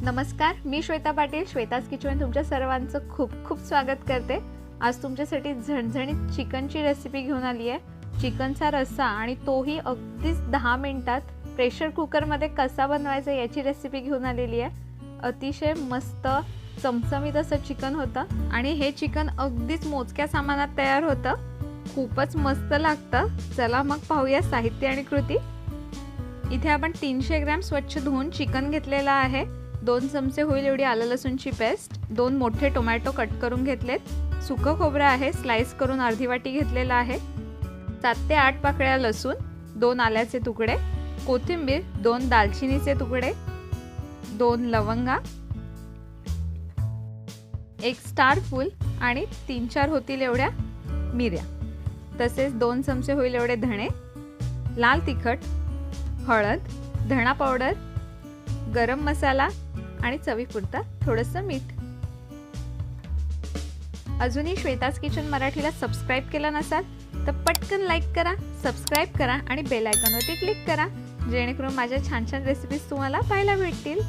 नमस्कार मी श्वेता पाटील श्वेताज किचन तुमच्या सर्वांचं खूप खूप स्वागत करते. आज तुमच्यासाठी झणझणीत चिकनची रेसिपी घेऊन आली आहे चिकनचा रस्सा आणि तोही अगदीच दहा मिनटात प्रेशर कुकरमध्ये कसा बनवायचा याची रेसिपी घेऊन आलेली आहे अतिशय मस्त चमचमीत असं चिकन होतं आणि हे चिकन अगदीच मोजक्या सामानात तयार होतं. खूपच मस्त लागतं. चला मग पाहूया साहित्य आणि कृती. इथे आपण तीनशे ग्रॅम स्वच्छ धुवून चिकन घेतलेलं आहे. दोन चमचे होईल एवढी आलं लसूणची पेस्ट दोन मोठे टोमॅटो कट करून घेतलेत सुकं खोबरं आहे स्लाइस करून अर्धी वाटी घेतलेलं आहे सात ते आठ पाकळ्या लसूण दोन आल्याचे तुकडे कोथिंबीर दोन दालचिनीचे तुकडे दोन लवंगा एक स्टार फूल आणि तीन चार होतील एवढ्या मिऱ्या. तसेच दोन चमचे होईल एवढे धणे लाल तिखट हळद धणा पावडर गरम मसाला आणि चवीपुरता थोडंसं मीठ. अजूनही श्वेताज किचन मराठीला सबस्क्राईब केलं नसाल तर पटकन लाईक करा सबस्क्राईब करा आणि बेल आयकॉनवरती क्लिक करा जेणेकरून माझ्या छान छान रेसिपीज तुम्हाला पाहायला भेटतील.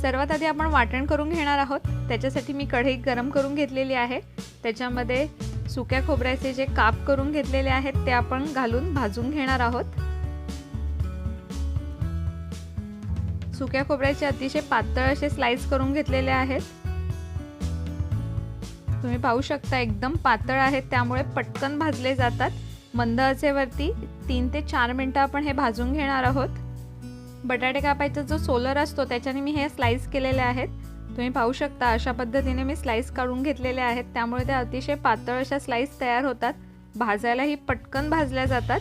सर्वात आधी आपण वाटण करून घेणार आहोत. त्याच्यासाठी मी कढई गरम करून घेतलेली आहे. त्याच्यामध्ये सुक्या खोबऱ्याचे जे काप करून घेतलेले आहेत ते आपण घालून भाजून घेणार आहोत. सुक्या खोबऱ्याचे अतिशय पातळ असे स्लाइस करून घेतलेले आहेत. तुम्ही पाहू शकता एकदम पातळ आहेत त्यामुळे पटकन भाजले जातात. मंद आचेवरती तीन ते चार मिनटं आपण हे भाजून घेणार आहोत. बटाटे कापायचा जो सोलर असतो त्याच्याने मी हे स्लाइस केलेले आहेत. तुम्ही पाहू शकता अशा पद्धतीने मी स्लाइस काढून घेतलेले आहेत त्यामुळे ते अतिशय पातळ अशा स्लाइस तयार होतात. भाजायलाही पटकन भाजल्या जातात.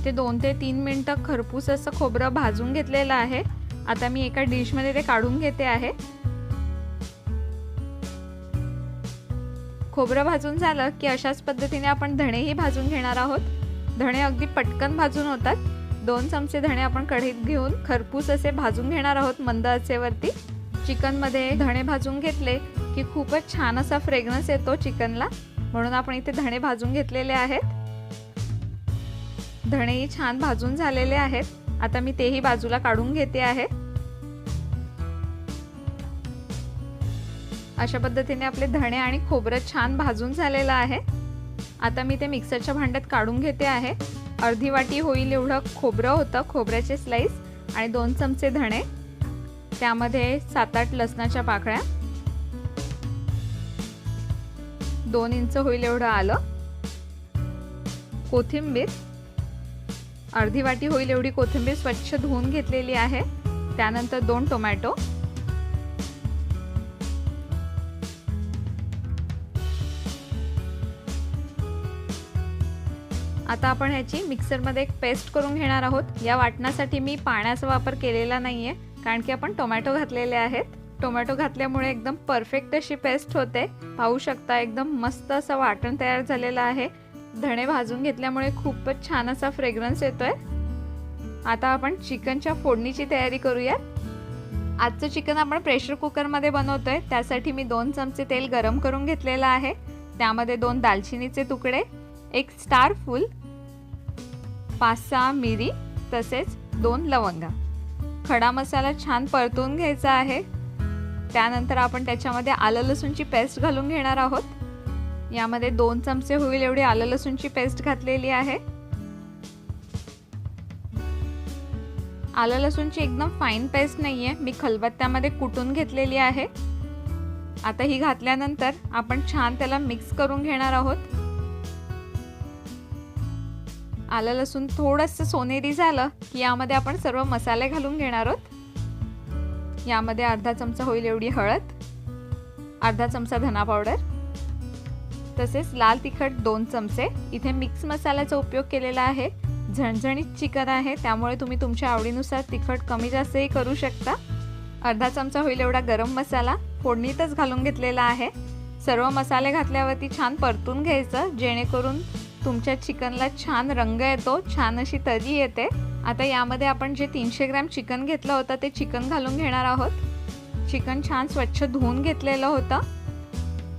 इथे दोन ते तीन मिनटं खरपूस असं खोबरं भाजून घेतलेलं आहे. आता मी एका डिशमध्ये ते काढून घेते आहे. खोबरं भाजून झालं की अशाच पद्धतीने आपण धणेही भाजून घेणार आहोत. धणे अगदी पटकन भाजून होतात. दोन चमचे धणे आपण कढईत घेऊन खरपूस असे भाजून घेणार आहोत मंद आचेवरती. चिकनमध्ये धणे भाजून घेतले की खूपच छान असा फ्रेग्रन्स येतो चिकनला. म्हणून आपण इथे धणे भाजून घेतलेले आहेत. धणेही छान भाजून झालेले आहेत. आता मी तेही बाजूला काढून घेते आहे. अशा पद्धतीने आपले धणे आणि खोबरं छान भाजून झालेलं आहे. आता मी ते मिक्सरच्या भांड्यात काढून घेते आहे. अर्धी वाटी होईल एवढं खोबरं होतं खोबऱ्याचे स्लाइस आणि दोन चमचे धणे. त्यामध्ये सात आठ लसणाच्या पाकळ्या. दोन इंच होईल एवढं आलं. कोथिंबीर. अर्धी वाटी होईल एवढी कोथिंबीर स्वच्छ धुवून घेतलेली आहे. त्यानंतर दोन टोमॅटो. आता आपण ह्याची मिक्सरमध्ये एक पेस्ट करून घेणार आहोत. या वाटणासाठी मी पाण्याचा वापर केलेला नाही आहे कारण की आपण टोमॅटो घातलेले आहेत. टोमॅटो घातल्यामुळे एकदम परफेक्ट अशी पेस्ट होते. पाहू शकता एकदम मस्त असं वाटण तयार झालेलं आहे. धणे भाजून घेतल्यामुळे खूपच छान असा फ्रेग्रन्स येतोय. आता आपण चिकनच्या फोडणीची तयारी करूयात. आजचं चिकन आपण प्रेशर कुकरमध्ये बनवतोय. त्यासाठी मी दोन चमचे तेल गरम करून घेतलेलं आहे. त्यामध्ये दोन दालचिनीचे तुकडे एक स्टार फूल पाच सहा मिरी तसेच दोन लवंगा. खडा मसाला छान परतून घ्यायचा आहे. त्यानंतर आपण त्याच्यामध्ये आलं लसूणची पेस्ट घालून घेणार आहोत. यामध्ये दोन चमचे होईल एवढी आलं लसूणची पेस्ट घातलेली आहे. आलं लसूणची एकदम फाईन पेस्ट नाही आहे मी खलबत्त्यामध्ये कुटून घेतलेली आहे. आता ही घातल्यानंतर आपण छान त्याला मिक्स करून घेणार आहोत. आलं लसूण थोडंसं सोनेरी झालं की यामध्ये आपण सर्व मसाले घालून घेणार आहोत. यामध्ये अर्धा चमचा होईल एवढी हळद. अर्धा चमचा धना पावडर तसेच लाल तिखट दोन चमचे. इथे मिक्स मसाल्याचा उपयोग केलेला आहे. झणझणीत चिकन आहे त्यामुळे तुम्ही तुमच्या आवडीनुसार तिखट कमी जास्तही करू शकता. अर्धा चमचा होईल एवढा गरम मसाला. फोडणीतच घालून घेतलेला आहे. सर्व मसाले घातल्यावरती छान परतून घ्यायचं जेणेकरून तुमच्या चिकनला छान रंग येतो छान अशी तरी येते. आता यामध्ये आपण जे तीनशे ग्रॅम चिकन घेतलं होतं ते चिकन घालून घेणार आहोत. चिकन छान स्वच्छ धुवून घेतलेलं होतं.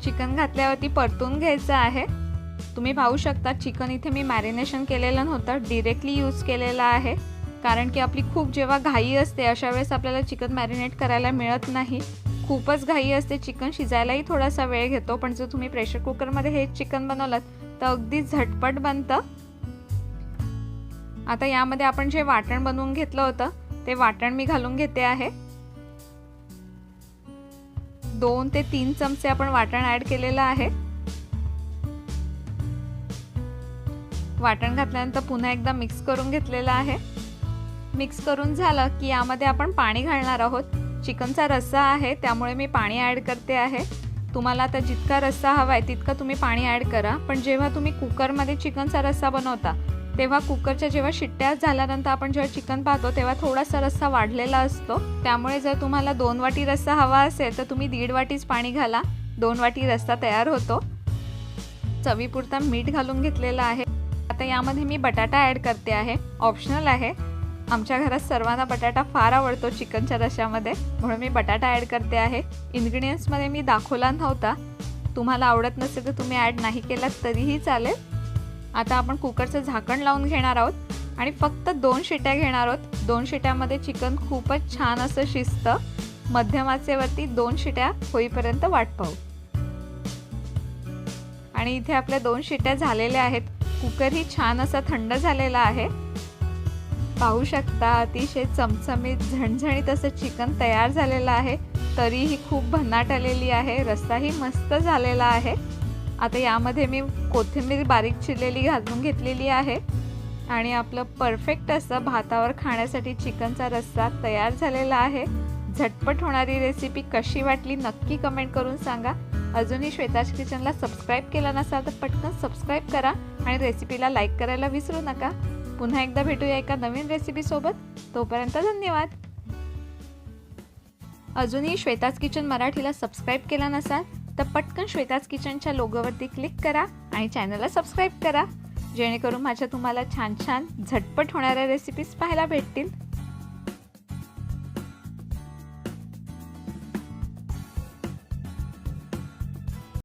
चिकन घातल्यावरती परतून घ्यायचं आहे. तुम्ही पाहू शकता चिकन इथे मी मॅरिनेशन केलेलं नव्हतं डिरेक्टली यूज केलेलं आहे. कारण की आपली खूप जेव्हा घाई असते अशा वेळेस आपल्याला चिकन मॅरिनेट करायला मिळत नाही. खूपच घाई असते चिकन शिजायलाही थोडासा वेळ घेतो पण जर तुम्ही प्रेशर कुकरमध्ये हे चिकन बनवलं तर अगदी झटपट बनतं. आता यामध्ये आपण जे वाटण बनवून घेतलं होतं ते वाटण मी घालून घेते आहे. दोन ते तीन चमचे आपण वाटण ऍड केलेलं आहे. वाटण घातल्यानंतर पुन्हा एकदा मिक्स करून घेतलेलं आहे. मिक्स करून झालं की यामध्ये आपण पाणी घालणार आहोत. चिकनचा रस्सा आहे त्यामुळे मी पाणी ॲड करते आहे. तुम्हाला आता जितका रस्सा हवा आहे तितका तुम्ही पाणी ॲड करा. पण जेव्हा तुम्ही कुकरमध्ये चिकनचा रस्सा बनवता तेव्हा कुकरच्या जेव्हा शिट्ट्या झाल्यानंतर आपण जेव्हा चिकन पाहतो तेव्हा थोडासा रस्सा वाढलेला असतो. त्यामुळे जर तुम्हाला दोन वाटी रस्सा हवा असेल तर तुम्ही दीड वाटीच पाणी घाला. दोन वाटी रस्सा तयार होतो. चवीपुरता मीठ घालून घेतलेला आहे. आता यामध्ये मी बटाटा ॲड करते आहे. ऑप्शनल आहे. आमच्या घरात सर्वांना बटाटा फार आवडतो चिकनच्या रशामध्ये म्हणून मी बटाटा ॲड करते आहे. इन्ग्रेडियंट्समध्ये मी दाखवला नव्हता. तुम्हाला आवडत नसेल तर तुम्ही ॲड नाही केलात तरीही चालेल. आता आपण कुकरचं झाकण लावून घेणार आहोत आणि फक्त दोन शिट्या घेणार आहोत. दोन शिट्यामध्ये चिकन खूपच छान असं शिजतं. मध्यमाचेवरती दोन शिट्या होईपर्यंत वाट पाहू. आणि इथे आपल्या दोन शिट्या झालेल्या आहेत. कुकरही छान असा थंड झालेला आहे. पाहू शकता अतिशय चमचमीत झणझणीत असं चिकन तयार झालेलं आहे. तरीही खूप भन्नाट आलेली आहे. रस्साही मस्त झालेला आहे. आता यामध्ये मी कोथिंबीर बारीक चिरलेली घालून घेतलेली आहे. आणि आपलं परफेक्ट असं भातावर खाण्यासाठी चिकनचा रस्सा तयार झालेला आहे. झटपट होणारी रेसिपी कशी वाटली नक्की कमेंट करून सांगा. अजूनही श्वेताज किचनला सबस्क्राईब केला नसाल तर पटकन सबस्क्राईब करा आणि रेसिपीला लाईक करायला विसरू नका. पुन्हा एकदा भेटूया एका नवीन रेसिपीसोबत तोपर्यंत धन्यवाद. अजूनही श्वेताज किचन मराठीला सबस्क्राईब केला नसाल तर पटकन श्वेताज किचनच्या लोगोवरती क्लिक करा आणि चॅनलला सबस्क्राईब करा. जेणेकरून माझ्या तुम्हाला छान छान झटपट होणाऱ्या रेसिपीज पाहायला भेटतील.